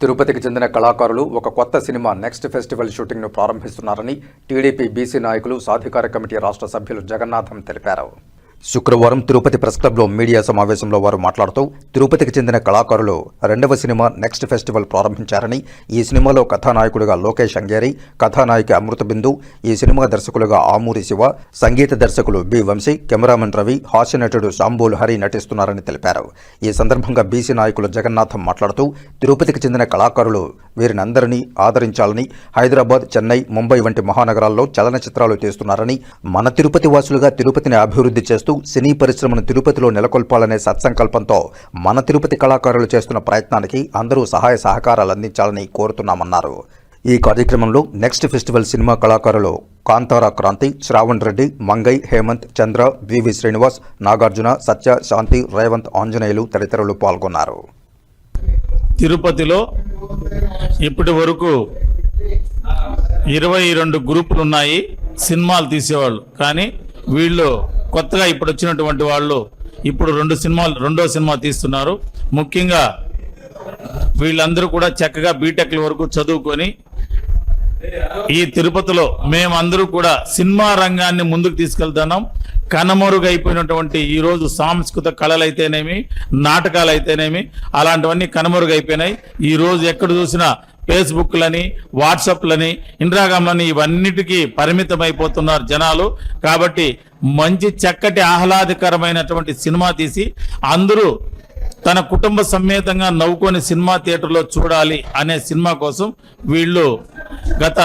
తిరుపతికి చెందిన కళాకారులు ఒక కొత్త సినిమా నెక్స్ట్ ఫెస్టివల్ షూటింగ్ను ప్రారంభిస్తున్నారని టీడీపీ బీసీ నాయకులు సాధికార కమిటీ రాష్ట్ర సభ్యులు జగన్నాథం తెలిపారు. శుక్రవారం తిరుపతి ప్రెస్ క్లబ్లో మీడియా సమావేశంలో వారు మాట్లాడుతూ తిరుపతికి చెందిన కళాకారులు రెండవ సినిమా నెక్స్ట్ ఫెస్టివల్ ప్రారంభించారని ఈ సినిమాలో కథానాయకుడిగా లోకేష్ అంగేరి కథానాయిక అమృత బిందు ఈ సినిమా దర్శకులుగా ఆమూరి శివ సంగీత దర్శకులు బి వంశీ కెమెరామెన్ రవి హాస్య నటుడు శాంబూల్ హరి నటిస్తున్నారని తెలిపారు. ఈ సందర్భంగా బీసీ నాయకులు జగన్నాథం మాట్లాడుతూ తిరుపతికి చెందిన కళాకారులు వీరినందరినీ ఆదరించాలని హైదరాబాద్ చెన్నై ముంబై వంటి మహానగరాల్లో చలనచిత్రాలు తీస్తున్నారని మన తిరుపతి వాసులుగా తిరుపతిని అభివృద్ధి చేస్తూ సినీ పరిశ్రమను తిరుపతిలో నెలకొల్పాలనే సత్సంకల్పంతో మన తిరుపతి కళాకారులు చేస్తున్న ప్రయత్నానికి అందరూ సహాయ సహకారాలు అందించాలని కోరుతున్నామన్నారు. ఈ కార్యక్రమంలో నెక్స్ట్ ఫెస్టివల్ సినిమా కళాకారులు కాంతారా క్రాంతి శ్రావణ్ రెడ్డి మంగై హేమంత్ చంద్ర వివి శ్రీనివాస్ నాగార్జున సత్య శాంతి రేవంత్ ఆంజనేయులు తదితరులు పాల్గొన్నారు. తిరుపతిలో ఇప్పటి వరకు ఇరవై రెండు గ్రూపులు ఉన్నాయి సినిమాలు తీసేవాళ్ళు. కానీ వీళ్ళు కొత్తగా ఇప్పుడు వచ్చినటువంటి వాళ్ళు ఇప్పుడు రెండు సినిమాలు రెండో సినిమా తీస్తున్నారు. ముఖ్యంగా వీళ్ళందరూ కూడా చక్కగా బీటెక్ల వరకు చదువుకొని ఈ తిరుపతిలో మేమందరూ కూడా సినిమా రంగాన్ని ముందుకు తీసుకెళ్తున్నాం. కనుమరుగైపోయినటువంటి ఈరోజు సాంస్కృతిక కళలు అయితేనేమి నాటకాలు అయితేనేమి అలాంటివన్నీ కనుమరుగైపోయినాయి. ఈ రోజు ఎక్కడ చూసినా ఫేస్బుక్లని వాట్సాప్లని ఇంద్రాగామని ఇవన్నిటికీ పరిమితమైపోతున్నారు జనాలు. కాబట్టి మంచి చక్కటి ఆహ్లాదకరమైనటువంటి సినిమా తీసి అందరూ తన కుటుంబ సమేతంగా నవ్వుకొని సినిమా థియేటర్లో చూడాలి అనే సినిమా కోసం వీళ్ళు గత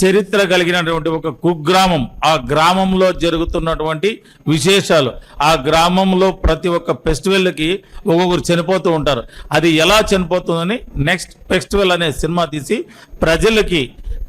చరిత్ర కలిగినటువంటి ఒక కుగ్రామం ఆ గ్రామంలో జరుగుతున్నటువంటి విశేషాలు. ఆ గ్రామంలో ప్రతి ఒక్క ఫెస్టివల్కి ఒక్కొక్కరు చనిపోతూ ఉంటారు. అది ఎలా చనిపోతుందని నెక్స్ట్ ఫెస్టివల్ అనే సినిమా తీసి ప్రజలకి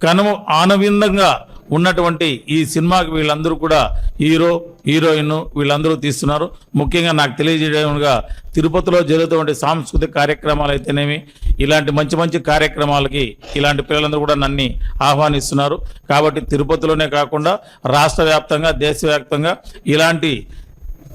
కనుమ ఆనవిందంగా ఉన్నటువంటి ఈ సినిమాకి వీళ్ళందరూ కూడా హీరో హీరోయిన్ వీళ్ళందరూ తీస్తున్నారు. ముఖ్యంగా నాకు తెలియజేయడంగా తిరుపతిలో జరుగుతున్నటువంటి సాంస్కృతిక కార్యక్రమాలు అయితేనేమి ఇలాంటి మంచి మంచి కార్యక్రమాలకి ఇలాంటి పిల్లలందరూ కూడా నన్ను ఆహ్వానిస్తున్నారు. కాబట్టి తిరుపతిలోనే కాకుండా రాష్ట్ర వ్యాప్తంగా దేశవ్యాప్తంగా ఇలాంటి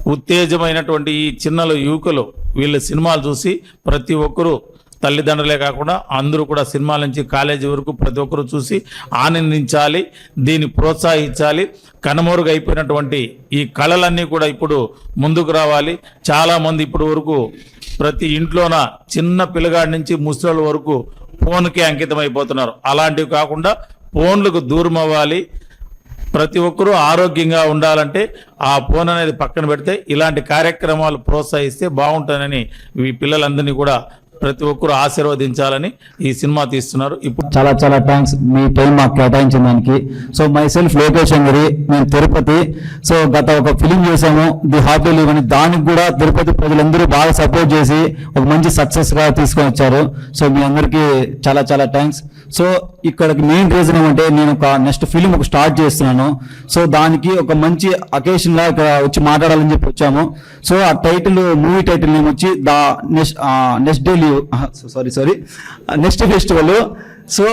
ఉత్తేజమైనటువంటి ఈ చిన్నలు యువకులు వీళ్ళ సినిమాలు చూసి ప్రతి ఒక్కరూ తల్లిదండ్రులే కాకుండా అందరూ కూడా సినిమాల నుంచి కాలేజీ వరకు ప్రతి ఒక్కరూ చూసి ఆనందించాలి దీన్ని ప్రోత్సహించాలి. కనుమరుగైపోయినటువంటి ఈ కళలన్నీ కూడా ఇప్పుడు ముందుకు రావాలి. చాలామంది ఇప్పుడు వరకు ప్రతి ఇంట్లోన చిన్న పిల్లగాడి నుంచి ముసలి వరకు ఫోన్కే అంకితం అయిపోతున్నారు. అలాంటివి కాకుండా ఫోన్లకు దూరం అవ్వాలి. ప్రతి ఒక్కరూ ఆరోగ్యంగా ఉండాలంటే ఆ ఫోన్ అనేది పక్కన పెడితే ఇలాంటి కార్యక్రమాలు ప్రోత్సహిస్తే బాగుంటుందని ఈ పిల్లలందరినీ కూడా ప్రతి ఒక్కరూ ఆశీర్వదించాలని ఈ సినిమా తీస్తున్నారు. ఇప్పుడు చాలా చాలా థ్యాంక్స్ మీ టైం మాకు కేటాయించిన దానికి. So myself Lokesh Angiri మేము తిరుపతి. సో గత ఒక ఫిలిం చేసాము ది హాపీ లీవ్ అని. దానికి కూడా తిరుపతి ప్రజలందరూ బాగా సపోర్ట్ చేసి ఒక మంచి సక్సెస్గా తీసుకొని వచ్చారు. సో మీ అందరికీ చాలా చాలా థ్యాంక్స్ సో ఇక్కడికి మెయిన్ రీజన్ ఏమంటే నేను ఒక నెక్స్ట్ ఫిలిం ఒక స్టార్ట్ చేస్తున్నాను. సో దానికి ఒక మంచి అకేషన్ లా ఇక్కడ వచ్చి మాట్లాడాలని చెప్పి వచ్చాము. సో ఆ టైటిల్ మూవీ టైటిల్ వచ్చి the next next day leave sorry sorry next festival so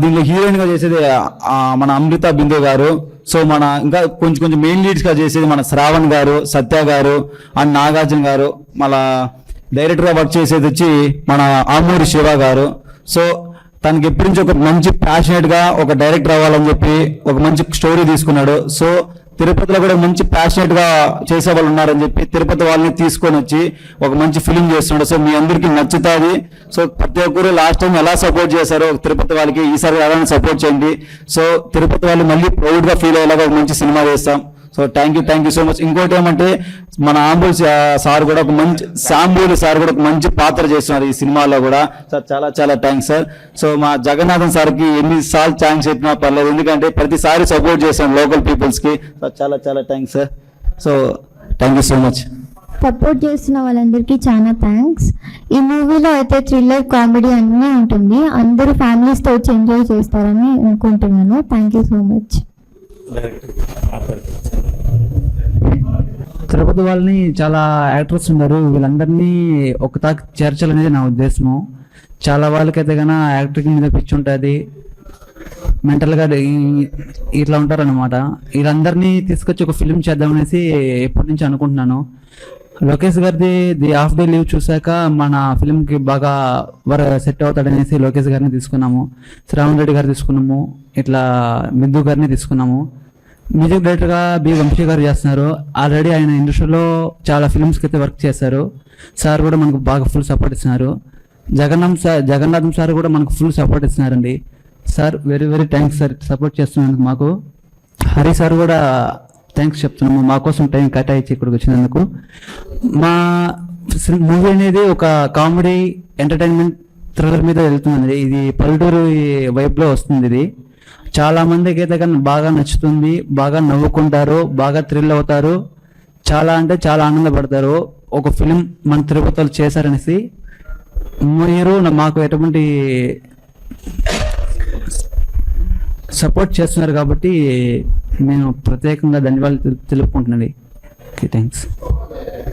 దీనిలో హీరోయిన్గా చేసేది మన అమృత బిందు గారు. సో మన ఇంకా కొంచెం కొంచెం మెయిన్ లీడ్స్గా చేసేది మన శ్రావణ్ గారు సత్య గారు అండ్ నాగార్జున గారు. మళ్ళా డైరెక్టర్గా వర్క్ చేసేది వచ్చి మన ఆమూరి శివ గారు. సో తనకి ఎప్పటి నుంచి ఒక మంచి ప్యాషనేట్గా ఒక డైరెక్టర్ అవ్వాలని చెప్పి ఒక మంచి స్టోరీ తీసుకున్నాడు. సో తిరుపతిలో కూడా మంచి ప్యాషనేట్గా చేసే వాళ్ళు ఉన్నారని చెప్పి తిరుపతి వాళ్ళని తీసుకొని వచ్చి ఒక మంచి ఫిలిం చేస్తున్నాడు. సో మీ అందరికీ నచ్చుతుంది. సో ప్రతి ఒక్కరు లాస్ట్ టైం ఎలా సపోర్ట్ చేశారో తిరుపతి వాళ్ళకి ఈసారి అలానే సపోర్ట్ చేయండి. సో తిరుపతి వాళ్ళు మళ్ళీ ప్రౌడ్గా ఫీల్ అయ్యేలాగా ఒక మంచి సినిమా చేస్తాం. So thank you thank you so much ఇంకోటి ఏమంటే మన ఆంబుల్ సార్ కూడా ఒక మంచి సాంబూలి సార్ కూడా ఒక మంచి పాత్ర చేస్తున్నారు ఈ సినిమాలో కూడా. సార్ చాలా చాలా థ్యాంక్స్ సార్ సో మా జగన్నాథన్ సార్కి ఎన్నిసార్లు థ్యాంక్స్ చెప్పినా పర్లేదు. ఎందుకంటే ప్రతిసారి సపోర్ట్ చేస్తాం లోకల్ పీపుల్స్కి సార్ చాలా చాలా thanks sir so thank you so much support చేస్తున్న వాళ్ళందరికీ చాలా థ్యాంక్స్ ఈ మూవీలో అయితే థ్రిల్లర్ కామెడీ అన్నీ ఉంటుంది. అందరూ ఫ్యామిలీస్తో వచ్చి ఎంజాయ్ చేస్తారని అనుకుంటున్నాను. Thank you so much Tirupati వాళ్ళని చాలా యాక్టర్స్ ఉన్నారు. వీళ్ళందరినీ ఒక తాకి చేర్చాలనేది నా ఉద్దేశము. చాలా వాళ్ళకైతే కన్నా యాక్టర్కి మీద పిచ్చి ఉంటుంది. మెంటల్గా ఇట్లా ఉంటారనమాట వీళ్ళందరినీ తీసుకొచ్చి ఒక ఫిలిం చేద్దామనేసి ఎప్పటి నుంచి అనుకుంటున్నాను. లోకేష్ గారిది ది హాఫ్ డే లీవ్ చూశాక మన ఫిల్మ్కి బాగా వర సెట్ అవుతాడనేసి లోకేష్ గారిని తీసుకున్నాము. శ్రావణ్ రెడ్డి గారు తీసుకున్నాము. ఇట్లా మిద్దు గారిని తీసుకున్నాము. మ్యూజిక్ డైరెక్టర్గా బి వంశీ గారు చేస్తున్నారు. ఆల్రెడీ ఆయన ఇండస్ట్రీలో చాలా ఫిల్మ్స్కి అయితే వర్క్ చేశారు. సార్ కూడా మనకు బాగా ఫుల్ సపోర్ట్ ఇస్తున్నారు. జగన్నాథ్ సార్ జగన్నాథం సార్ కూడా మనకు ఫుల్ సపోర్ట్ ఇస్తున్నారండి. Sir very very thanks sir. Support చేస్తున్నందుకు మాకు. హరి సార్ కూడా థ్యాంక్స్ చెప్తున్నాము. మా కోసం టైం కేటాయించి ఇక్కడికి వచ్చినందుకు. మా మూవీ అనేది ఒక కామెడీ ఎంటర్టైన్మెంట్ థ్రిల్లర్ మీద వెళ్తుందండి. ఇది పల్లెటూరు వైబ్లో వస్తుంది ఇది. చాలా మందికి అయితే కానీ బాగా నచ్చుతుంది బాగా నవ్వుకుంటారు బాగా థ్రిల్ అవుతారు. చాలా అంటే చాలా ఆనందపడతారు. ఒక ఫిలిం మన తిరుపతిలో చేశారనేసి మీరు మాకు ఎటువంటి సపోర్ట్ చేస్తున్నారు కాబట్టి నేను ప్రత్యేకంగా ధన్యవాదాలు తెలు- తెలుపుకుంటున్నాను. Okay thanks